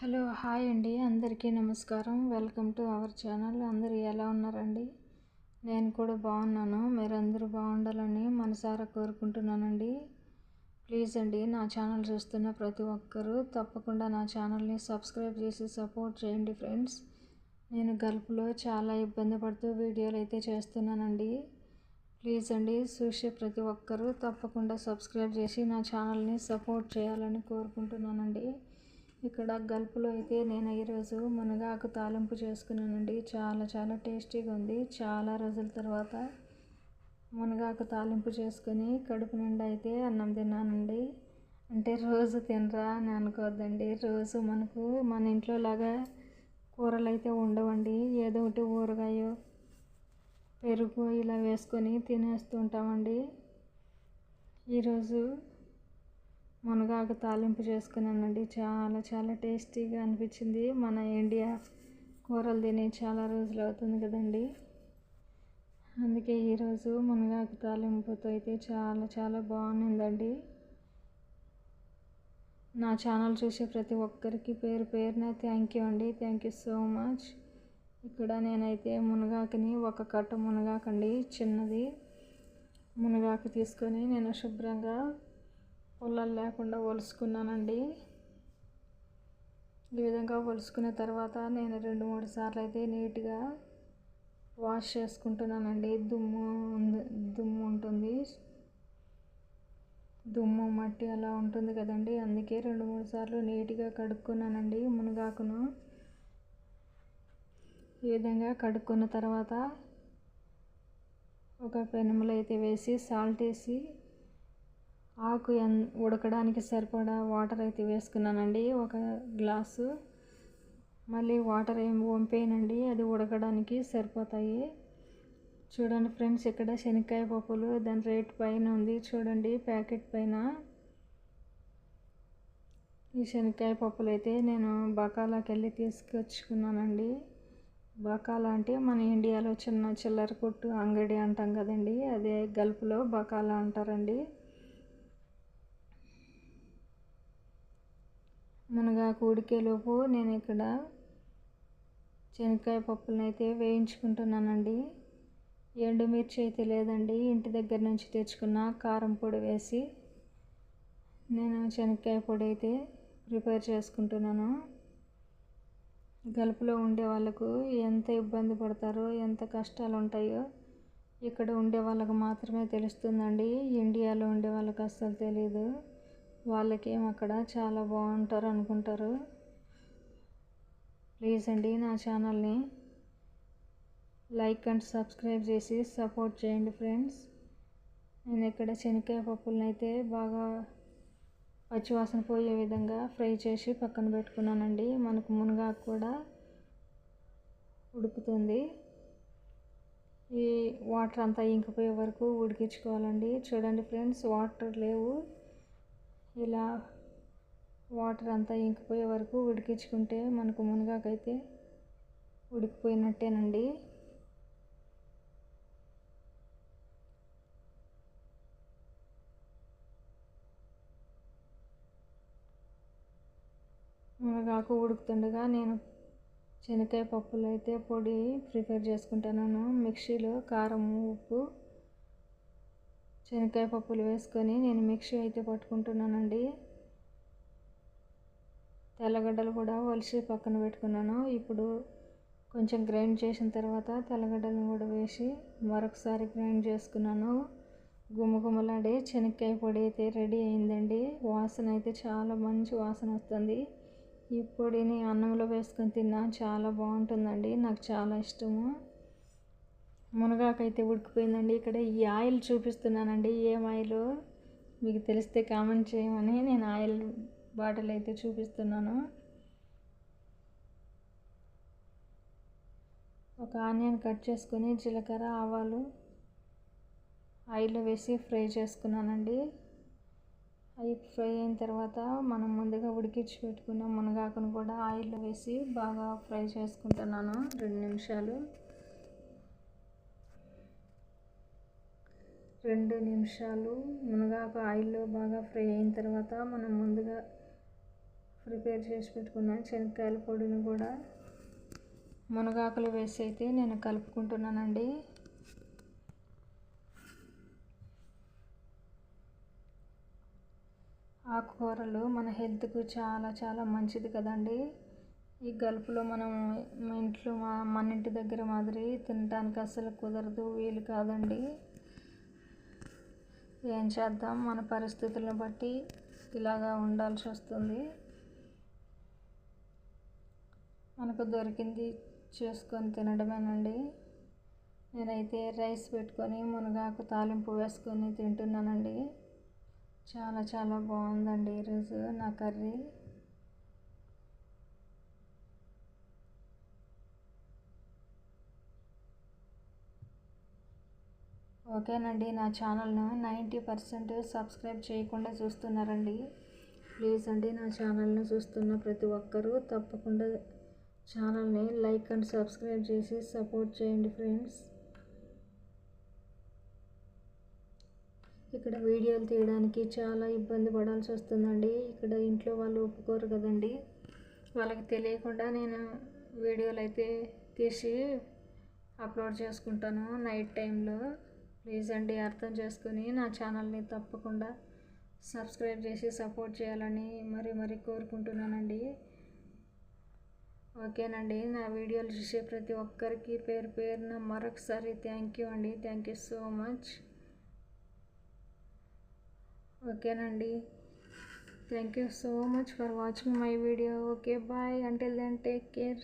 Hello hi అండి. అందరికీ నమస్కారం. Welcome to our channel. అందరూ ఎలా ఉన్నారండి? నేను కూడా బాగున్నాను. మీరందరూ బాగుండాలని మనసారా కోరుకుంటున్నానండి. ప్లీజ్ అండి నా ఛానల్ చూస్తున్న ప్రతి ఒక్కరూ తప్పకుండా నా ఛానల్ని సబ్స్క్రైబ్ చేసి సపోర్ట్ చేయండి ఫ్రెండ్స్. నేను గల్ఫ్లో చాలా ఇబ్బంది పడుతూ వీడియోలు అయితే చేస్తున్నానండి. ప్లీజ్ అండి చూసే ప్రతి ఒక్కరూ తప్పకుండా సబ్స్క్రైబ్ చేసి నా ఛానల్ని సపోర్ట్ చేయాలని కోరుకుంటున్నానండి. ఇక్కడ గల్పులో అయితే నేను ఈరోజు మునగాకు తాలింపు చేసుకున్నానండి. చాలా చాలా టేస్టీగా ఉంది. చాలా రోజుల తర్వాత మునగాకు తాలింపు చేసుకొని కడుపు నిండా అయితే అన్నం తిన్నానండి. అంటే రోజు తినరా అని అనుకోవద్దండి. రోజు మనకు మన ఇంట్లో లాగా కూరలు అయితే ఉండవండి. ఏదో ఒకటి ఊరగాయో పెరుగు ఇలా వేసుకొని తినేస్తుంటామండి ఈరోజు మునగాకు తాలింపు చేసుకున్నానండి. చాలా చాలా టేస్టీగా అనిపించింది. మన ఇండియా కూరలు తిని చాలా రోజులు అవుతుంది కదండి. అందుకే ఈరోజు మునగాకు తాలింపుతో అయితే చాలా చాలా బాగుందండి. నా ఛానల్ చూసే ప్రతి ఒక్కరికి పేరు పేరున థ్యాంక్ యూ అండి. థ్యాంక్ యూ సో మచ్ ఇక్కడ నేనైతే మునగాకుని ఒక కట్ట మునగాకండి చిన్నది మునగాకు తీసుకొని నేను శుభ్రంగా ఉల్లలు లేకుండా ఒలుసుకున్నానండి. ఈ విధంగా ఒలుసుకున్న తర్వాత నేను రెండు మూడు సార్లు అయితే నీట్గా వాష్ చేసుకుంటున్నానండి. దుమ్ము దుమ్ము ఉంటుంది. దుమ్ము మట్టి అలా ఉంటుంది కదండి. అందుకే రెండు మూడు సార్లు నీట్గా కడుక్కున్నానండి మునగాకును. ఈ విధంగా కడుక్కున్న తర్వాత ఒక పెనుములు అయితే వేసి సాల్ట్ వేసి ఆకు ఎన్ ఉడకడానికి సరిపడా వాటర్ అయితే వేసుకున్నానండి. ఒక గ్లాసు. మళ్ళీ వాటర్ ఏం వంపేయనండి అది ఉడకడానికి సరిపోతాయి. చూడండి ఫ్రెండ్స్ ఇక్కడ శనక్కాయ పప్పులు దాని రేట్ పైన ఉంది. చూడండి ప్యాకెట్ పైన. ఈ శనక్కాయ పప్పులు అయితే నేను బకాలాకి వెళ్ళి తీసుకొచ్చుకున్నానండి. బకాలా అంటే మన ఇండియాలో చిన్న చిల్లర కొట్టు అంగడి అంటాం కదండి. అదే గల్ఫ్లో బకాలా అంటారండి. మునగాకు ఉడికేలోపు నేను ఇక్కడ శనక్కాయ పప్పులను అయితే వేయించుకుంటున్నానండి. ఎండుమిర్చి అయితే లేదండి. ఇంటి దగ్గర నుంచి తెచ్చుకున్న కారం పొడి వేసి నేను శనక్కాయ పొడి అయితే ప్రిపేర్ చేసుకుంటున్నాను. గలుపులో ఉండే వాళ్ళకు ఎంత ఇబ్బంది పడతారో ఎంత కష్టాలు ఉంటాయో ఇక్కడ ఉండే వాళ్ళకు మాత్రమే తెలుస్తుందండి. ఇండియాలో ఉండే వాళ్ళకి అస్సలు తెలియదు వాళ్ళకేం అక్కడ చాలా బాగుంటారు అనుకుంటారు ప్లీజ్ అండి నా ఛానల్ని లైక్ అండ్ సబ్స్క్రైబ్ చేసి సపోర్ట్ చేయండి ఫ్రెండ్స్. నేను ఇక్కడ శనక్కాయ పప్పులను అయితే బాగా పచ్చివాసన పోయే విధంగా ఫ్రై చేసి పక్కన పెట్టుకున్నానండి. మనకు మునగాకు కూడా ఉడుకుతుంది. ఈ వాటర్ అంతా ఇంకిపోయే వరకు ఉడికించుకోవాలండి. చూడండి ఫ్రెండ్స్ వాటర్ లేవు. ఇలా వాటర్ అంతా ఇంకిపోయే వరకు ఉడికించుకుంటే మనకు మునగాకైతే ఉడికిపోయినట్టేనండి. మునగాకు ఉడుకుతుండగా నేను శనక్కాయ పప్పులు అయితే పొడి ప్రిపేర్ చేసుకుంటాను. మిక్సీలో కారం ఉప్పు శనక్కాయ పప్పులు వేసుకొని నేను మిక్సీ అయితే పట్టుకుంటున్నానండి. తెల్లగడ్డలు కూడా వలిసి పక్కన పెట్టుకున్నాను. ఇప్పుడు కొంచెం గ్రైండ్ చేసిన తర్వాత తెల్లగడ్డలను కూడా వేసి మరొకసారి గ్రైండ్ చేసుకున్నాను. గుమగుమలాడే శనక్కాయ పొడి అయితే రెడీ అయిందండి. వాసన అయితే చాలా మంచి వాసన వస్తుంది. ఈ పొడిని అన్నంలో వేసుకొని తిన్నా చాలా బాగుంటుందండి. నాకు చాలా ఇష్టము. మునగాకైతే ఉడికిపోయిందండి. ఇక్కడ ఈ ఆయిల్ చూపిస్తున్నానండి. ఏం ఆయిల్? మీకు తెలిస్తే కామెంట్ చేయమని నేను ఆయిల్ బాటిల్ అయితే చూపిస్తున్నాను. ఒక ఆనియన్ కట్ చేసుకొని జీలకర్ర ఆవాలు ఆయిల్లో వేసి ఫ్రై చేసుకున్నానండి. అవి ఫ్రై అయిన తర్వాత మనం ముందుగా ఉడికించి పెట్టుకున్న మునగాకును కూడా ఆయిల్లో వేసి బాగా ఫ్రై చేసుకుంటున్నాను. రెండు నిమిషాలు. రెండు నిమిషాలు మునగాకు ఆయిల్లో బాగా ఫ్రై అయిన తర్వాత మనం ముందుగా ప్రిపేర్ చేసి పెట్టుకున్న శనక్కాయల పొడిని కూడా మునగాకులు వేసి అయితే నేను కలుపుకుంటున్నానండి. ఆకుకూరలు మన హెల్త్కు చాలా చాలా మంచిది కదండి. ఈ గల్ఫ్లో మనం ఇంట్లో మన ఇంటి దగ్గర మాదిరి తినడానికి అసలు కుదరదు వీలు కాదండి. ఏం చేద్దాం? మన పరిస్థితులను బట్టి ఇలాగా ఉండాల్సి వస్తుంది. మనకు దొరికింది చేసుకొని తినడమేనండి. నేనైతే రైస్ పెట్టుకొని మునగాకు తాలింపు వేసుకొని తింటున్నానండి. చాలా చాలా బాగుందండి ఈరోజు నా కర్రీ. ఓకేనండి నా ఛానల్ను నైంటీ పర్సెంట్ సబ్స్క్రైబ్ చేయకుండా చూస్తున్నారండి. ప్లీజ్ అండి నా ఛానల్ను చూస్తున్న ప్రతి ఒక్కరూ తప్పకుండా ఛానల్ని లైక్ అండ్ సబ్స్క్రైబ్ చేసి సపోర్ట్ చేయండి ఫ్రెండ్స్. ఇక్కడ వీడియోలు తీయడానికి చాలా ఇబ్బంది పడాల్సి వస్తుందండి. ఇక్కడ ఇంట్లో వాళ్ళు ఒప్పుకోరు కదండి. వాళ్ళకి తెలియకుండా నేను వీడియోలు అయితే తీసి అప్లోడ్ చేసుకుంటాను నైట్ టైంలో. ప్లీజ్ అండి అర్థం చేసుకుని నా ఛానల్ని తప్పకుండా సబ్స్క్రైబ్ చేసి సపోర్ట్ చేయాలని మరీ మరీ కోరుకుంటున్నానండి. ఓకేనండి నా వీడియోలు చూసే ప్రతి ఒక్కరికి పేరు పేరున మరొకసారి థ్యాంక్ యూ అండి. థ్యాంక్ యూ సో మచ్ ఓకేనండి thank you so much for watching my video okay bye until then take care